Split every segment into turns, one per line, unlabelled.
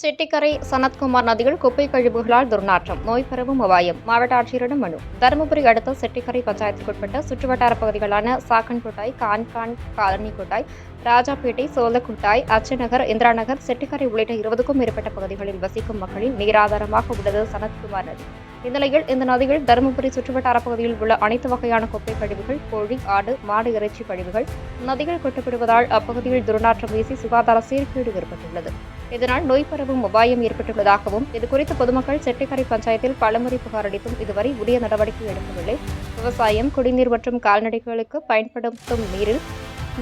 செட்டிக்கரை சனத்குமார் நதியில் குப்பை கழிவுகளால் துர்நாற்றம் நோய் பரவும் அபாயம். மாவட்ட ஆட்சியரிடம் மனு. தருமபுரி அடுத்த செட்டிக்கரை பஞ்சாயத்துக்குட்பட்ட சுற்றுவட்டார பகுதிகளான சாக்கன்குட்டாய் கான்கான் காலனிக்குட்டாய் ராஜாப்பேட்டை சோலக்குட்டாய் அச்சநகர் இந்திராநகர் செட்டிக்கரை உள்ளிட்ட இருபதுக்கும் மேற்பட்ட பகுதிகளில் வசிக்கும் மக்களின் நீராதாரமாக உள்ளது சனத்குமார் நதி. இந்நிலையில் இந்த நதியில் தருமபுரி சுற்றுவட்டார பகுதியில் உள்ள அனைத்து வகையான குப்பை கழிவுகள் கோழி ஆடு மாடு இறைச்சி கழிவுகள். நதிகள் கொட்டப்படுவதால் அப்பகுதியில் துர்நாற்றம் வீசி சுகாதார சீர்கேடு ஏற்பட்டுள்ளது. இதனால் நோய் பரவும் அபாயம் ஏற்பட்டுள்ளதாகவும் இதுகுறித்து பொதுமக்கள் செட்டிக்கரை பஞ்சாயத்தில் பலமுறை புகார் அளித்தும் இதுவரை உரிய நடவடிக்கை எடுக்கவில்லை. விவசாயம் குடிநீர் மற்றும் கால்நடைகளுக்கு பயன்படுத்தும் நீரில்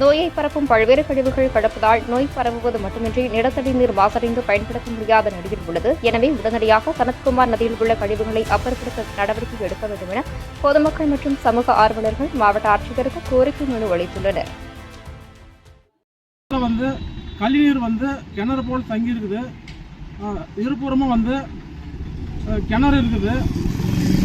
நோயை பரப்பும் பல்வேறு கழிவுகள் கலப்பதால் நோய் பரவுவது மட்டுமின்றி நிலத்தடி நீர் மாசடைந்து பயன்படுத்த முடியாத நிலையில் உள்ளது. எனவே உடனடியாக சனத்குமார் நதியில் உள்ள கழிவுகளை அப்புறப்படுத்த நடவடிக்கை எடுக்க வேண்டும் என பொதுமக்கள் மற்றும் சமூக ஆர்வலர்கள் மாவட்ட ஆட்சியருக்கு கோரிக்கை மனு அளித்துள்ளனர்.
வந்து கழிநீர் வந்து கிணறு போல் தங்கி இருக்குது. இருபுறமும் வந்து கிணறு இருக்குது.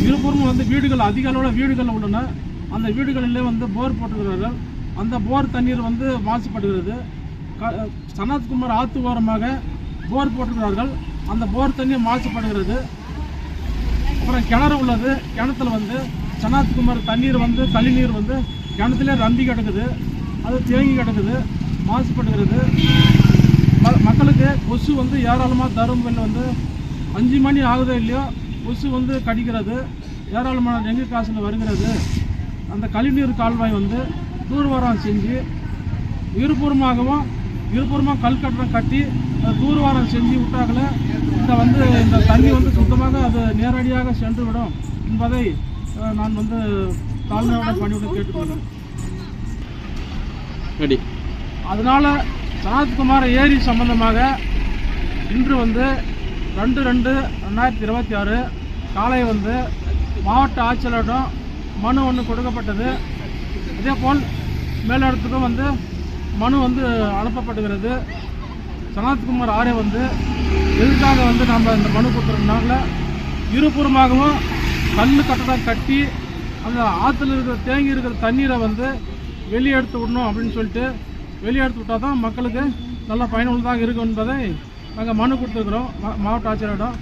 இருபுறமும் வந்து வீடுகள் அதிக அளவில் வீடுகள் உள்ளன. அந்த வீடுகளிலே வந்து போர் போட்டுக்கிறார்கள் அந்த போர் தண்ணீர் வந்து மாசுபடுகிறது க- சனத்குமார் ஆற்று ஓரமாக போர் போட்டுக்கிறார்கள் அந்த போர் தண்ணீர் மாசுபடுகிறது அப்புறம் கிணறு உள்ளது. கிணத்துல வந்து சனத்குமார் தண்ணீர் வந்து கழிநீர் வந்து கிணத்துல ரம்பி கிடக்குது. அது தேங்கி கிடக்குது. மாசுபடுகிறது மக்களுக்கு கொசு வந்து ஏராளமாக தருமபுரியில் வந்து அஞ்சு மணி ஆகுதோ இல்லையோ கொசு வந்து கடிக்கிறது. ஏராளமான டெங்கு காய்ச்சல் வருகிறது. அந்த கழிவுநீர் கால்வாய் வந்து தூர்வாரம் செஞ்சு இருபுறமாகவும் இருபுறமாக கல்கட்டணம் கட்டி தூர்வாரம் செஞ்சு விட்டாக்கல இந்த வந்து இந்த தண்ணி வந்து சுத்தமாக அது நேரடியாக சென்று விடும் என்பதை நான் வந்து தாழ்மையோட பணியோட கேட்டுக்கொள்கிறேன்.
ரெடி.
அதனால் சனத்குமார் ஏரி சம்பந்தமாக இன்று வந்து ரெண்டு ரெண்டு ரெண்டாயிரத்தி இருபத்தி ஆறு காலை வந்து மாவட்ட ஆட்சியரிடம் மனு ஒன்று கொடுக்கப்பட்டது. இதேபோல் மேலிடத்துக்கும் வந்து மனு வந்து அனுப்பப்படுகிறது. சனத்குமார் ஆரே வந்து எதுக்காக வந்து நம்ம இந்த மனு கொடுத்துருந்தாங்கள இருபுறமாகவும் கல் கட்டடம் கட்டி அந்த ஆற்றுல இருக்கிற தேங்கி இருக்கிற தண்ணீரை வந்து வெளியே எடுத்து விடணும் அப்படின்னு சொல்லிட்டு வெளியே எடுத்து விட்டால் தான் மக்களுக்கு நல்ல பயனுள்ளதாக இருக்கும் என்பதை நாங்கள் மனு கொடுத்துருக்குறோம். மா- மாவட்ட ஆட்சியரிடம்.